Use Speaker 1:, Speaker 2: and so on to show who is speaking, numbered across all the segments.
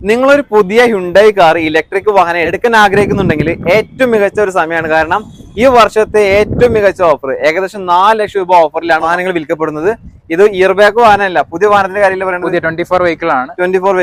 Speaker 1: നിങ്ങളൊരു പുതിയ Hyundai car electric വാഹനം എടുക്കാൻ ആഗ്രഹിക്കുന്നുണ്ടെങ്കിൽ ഏറ്റവും മികച്ച ഒരു സമയമാണ്. കാരണം ഈ വർഷത്തെ ഏറ്റവും മികച്ച ഓഫർ ഏകദേശം നാല് ലക്ഷം രൂപ ഓഫറിലാണ് വാഹനങ്ങൾ വിൽക്കപ്പെടുന്നത്. ഇത് ഇയർ ബാക്ക് വാഹനമല്ല പുതിയ വാഹനത്തിന്റെ കാര്യത്തിൽ പറയുന്നത്?
Speaker 2: പുതിയ ട്വന്റി ഫോർ വെഹിക്കിൾ ആണ്
Speaker 1: ട്വന്റി ഫോർ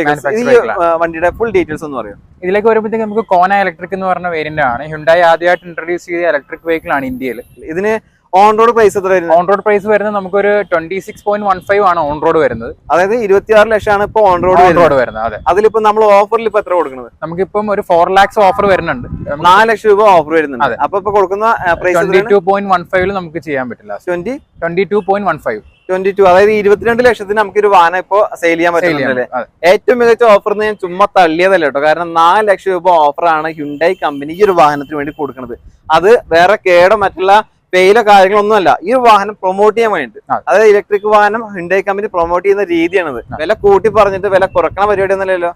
Speaker 1: ആ, വണ്ടിയുടെ ഫുൾ ഡീറ്റെയിൽസ് എന്ന് പറയും.
Speaker 2: ഇതിലേക്ക് വരുമ്പോഴത്തേക്ക് നമുക്ക് കോന ഇലക്ട്രിക് എന്ന് പറഞ്ഞ വേരിയന്റ് ആണ്. ഹുണ്ടായി ആദ്യമായിട്ട് ഇൻട്രൊഡ്യൂസ് ചെയ്ത ഇലക്ട്രിക് വെഹിക്കിൾ ആണ് ഇന്ത്യയിൽ
Speaker 1: ഇതിന് ഓൺ റോഡ് പ്രൈസ് എത്ര വരുന്നത്?
Speaker 2: ഓൺ റോഡ് പ്രൈസ് വരുന്നത് നമുക്കൊരു twenty six point one five ആണ് ഓൺ റോഡ് വരുന്നത്.
Speaker 1: അതായത് ഇരുപത്തിയാറ് ലക്ഷമാണ് ഇപ്പൊ ഓൺ റോഡ്
Speaker 2: ഓൺ
Speaker 1: വരുന്നത്.
Speaker 2: റോഡ് വരുന്നത് അതെ.
Speaker 1: അതിലിപ്പോ നമ്മൾ ഓഫറിൽ ഇപ്പൊ എത്ര കൊടുക്കുന്നത്?
Speaker 2: നമുക്കിപ്പം ഒരു ഫോർ ലാക്സ് ഓഫർ വരുന്നുണ്ട്.
Speaker 1: നാല് ലക്ഷം രൂപ ഓഫർ വരുന്നുണ്ട്. അപ്പൊ ഇപ്പൊ കൊടുക്കുന്ന
Speaker 2: twenty
Speaker 1: price
Speaker 2: two point one ഫൈവിൽ നമുക്ക് ചെയ്യാൻ പറ്റില്ല.
Speaker 1: Twenty
Speaker 2: twenty two point one five
Speaker 1: twenty two അതായത് ഇരുപത്തിരണ്ട് ലക്ഷത്തിന് നമുക്ക് ഒരു വാഹനം ഇപ്പോ സെയിൽ ചെയ്യാൻ പറ്റുന്നുണ്ടല്ലേ ഏറ്റവും മികച്ച ഓഫർ ഞാൻ ചുമ്മാ തള്ളിയതല്ല കേട്ടോ. കാരണം നാല് ലക്ഷം രൂപ ഓഫറാണ് ഹ്യുണ്ടായി കമ്പനി ഈ ഒരു വാഹനത്തിന് വേണ്ടി കൊടുക്കുന്നത്. അത് വേറെ കേടോ മറ്റുള്ള പെയിലോ കാര്യങ്ങളൊന്നുമല്ല. ഈ വാഹനം പ്രൊമോട്ട് ചെയ്യാൻ വേണ്ടിയിട്ട്. അതായത് ഇലക്ട്രിക് വാഹനം ഹിൻഡൈ കമ്പനി പ്രൊമോട്ട് ചെയ്യുന്ന രീതിയാണത്. വില കൂട്ടി പറഞ്ഞിട്ട് വില കുറക്കണ പരിപാടി ഒന്നല്ലല്ലോ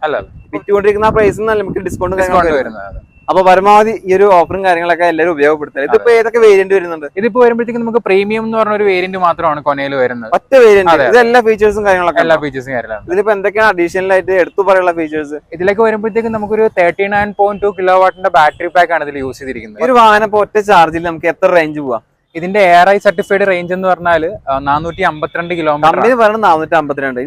Speaker 1: വിറ്റുകൊണ്ടിരിക്കുന്ന പ്രൈസിൽ നമുക്ക് ഡിസ്കൗണ്ട്
Speaker 2: കാര്യങ്ങളൊക്കെ വരുന്നത്.
Speaker 1: അപ്പൊ പരമാവധി ഈ ഒരു ഓഫറും കാര്യങ്ങളൊക്കെ എല്ലാവരും ഉപയോഗപ്പെടുത്തുക. ഇതിപ്പോ ഏതൊക്കെ വേരിയന്റ് വരുന്നുണ്ട്?
Speaker 2: ഇതിപ്പോ വരുമ്പോഴത്തേക്ക് നമുക്ക് പ്രീമിയം എന്ന് പറഞ്ഞ ഒരു വേരിയന്റ് മാത്രമാണ് കൊനയിൽ വരുന്നത്.
Speaker 1: ഒറ്റ വേരിയന്റ്. ഇത് എല്ലാ ഫീച്ചേഴ്സും കാര്യങ്ങളൊക്കെ
Speaker 2: എല്ലാ ഫീച്ചേഴ്സും കാര്യങ്ങളാണ്.
Speaker 1: ഇതിപ്പോ എന്തൊക്കെയാണ് അഡീഷണൽ ആയിട്ട് എടുത്തു പറയാനുള്ള ഫീച്ചേഴ്സ്
Speaker 2: ഇതിലേക്ക് വരുമ്പോഴത്തേക്ക് നമുക്കൊരു thirty nine point two kilo വാട്ടിന്റെ battery pack ആണ് ഇതിൽ യൂസ് ചെയ്തിരിക്കുന്നത്.
Speaker 1: ഒരു വാഹനം ഒറ്റ ചാർജിൽ നമുക്ക് എത്ര റേഞ്ച് പോവാം?
Speaker 2: ഇതിന്റെ എയർ ഐ സർട്ടിഫൈഡ് റേഞ്ച് എന്ന് പറഞ്ഞാൽ നാനൂറ്റി അമ്പത്തിരണ്ട് കിലോമീറ്റർ
Speaker 1: പറയുന്നത് നാനൂറ്റി അമ്പത്തിരണ്ട്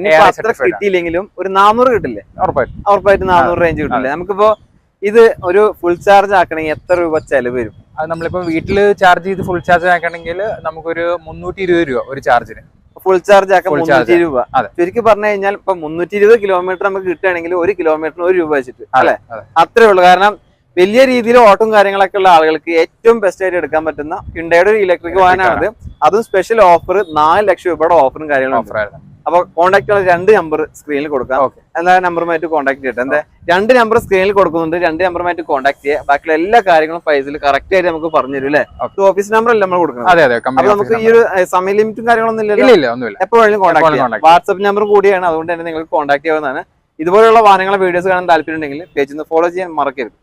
Speaker 1: കിട്ടിയില്ലെങ്കിലും ഒരു നാനൂറ് കിട്ടില്ലേ?
Speaker 2: ഉറപ്പായിട്ട്.
Speaker 1: ഉറപ്പായിട്ട് നാനൂറ് റേഞ്ച് കിട്ടില്ലേ? നമുക്കിപ്പോ ഇത് ഒരു ഫുൾ ചാർജ് ആക്കണമെങ്കിൽ എത്ര രൂപ ചെലവ് വരും?
Speaker 2: അത് നമ്മളിപ്പോൾ വീട്ടിൽ ചാർജ് ചെയ്ത് ഫുൾ ചാർജ് ആക്കണമെങ്കിൽ നമുക്കൊരു മുന്നൂറ്റി ഇരുപത് രൂപ ഒരു ചാർജിന്
Speaker 1: ഫുൾ ചാർജ് ആക്കാൻ മുന്നൂറ്റി രൂപ.
Speaker 2: ശരിക്കും
Speaker 1: ചുരുക്കി പറഞ്ഞു കഴിഞ്ഞാൽ ഇപ്പൊ മുന്നൂറ്റി ഇരുപത് കിലോമീറ്റർ നമുക്ക് കിട്ടുകയാണെങ്കിൽ ഒരു കിലോമീറ്ററിന് ഒരു രൂപ വെച്ചിട്ട് അല്ലെ? അത്രേ ഉള്ളൂ. കാരണം വലിയ രീതിയിൽ ഓട്ടം കാര്യങ്ങളൊക്കെ ഉള്ള ആളുകൾക്ക് ഏറ്റവും ബെസ്റ്റ് ആയിട്ട് എടുക്കാൻ പറ്റുന്ന ഹ്യുണ്ടായുടെ ഒരു ഇലക്ട്രിക് വാഹനമാണിത് അതും സ്പെഷ്യൽ ഓഫർ നാല് ലക്ഷം രൂപയുടെ ഓഫറും കാര്യങ്ങളും
Speaker 2: ഓഫർ ആയിരുന്നു.
Speaker 1: അപ്പൊ കോൺടാക്ട് ഉള്ള രണ്ട് നമ്പർ സ്ക്രീനിൽ കൊടുക്കാം.
Speaker 2: എന്താ
Speaker 1: എല്ലാ നമ്പറുമായിട്ട് കോൺടാക്ട് ചെയ്യട്ടെ. എന്താ? രണ്ട് നമ്പർ സ്ക്രീനിൽ കൊടുക്കുന്നുണ്ട്. രണ്ട് നമ്പറുമായിട്ട് കോൺടാക്ട് ചെയ്യുക ബാക്കിയുള്ള എല്ലാ കാര്യങ്ങളും ഫൈസിൽ കറക്റ്റ് ആയിട്ട് നമുക്ക് പറഞ്ഞു തരും അല്ലേ. ഓഫീസ് നമ്പർ അല്ല നമ്മൾ കൊടുക്കണം
Speaker 2: അതെ അതെ.
Speaker 1: നമുക്ക് ഈ ഒരു സമയ ലിമിറ്റും കാര്യങ്ങളൊന്നും
Speaker 2: ഇല്ല
Speaker 1: ഇല്ലല്ലോ?
Speaker 2: ഇല്ല ഒന്നുമില്ല.
Speaker 1: എപ്പോൾ വേണമെങ്കിലും കോൺടാക്ട് ചെയ്യാം. വാട്സ്ആപ്പ് നമ്പർ കൂടിയാണ്. അതുകൊണ്ട് തന്നെ നിങ്ങൾക്ക് കോൺടാക്ട് ചെയ്യാവുന്നതാണ്. ഇതുപോലുള്ള വാഹനങ്ങളെ വീഡിയോസ് കാണാൻ താല്പര്യം ഉണ്ടെങ്കിൽ പേജിൽ നിന്ന് ഫോളോ ചെയ്യാൻ മറക്കരുത്.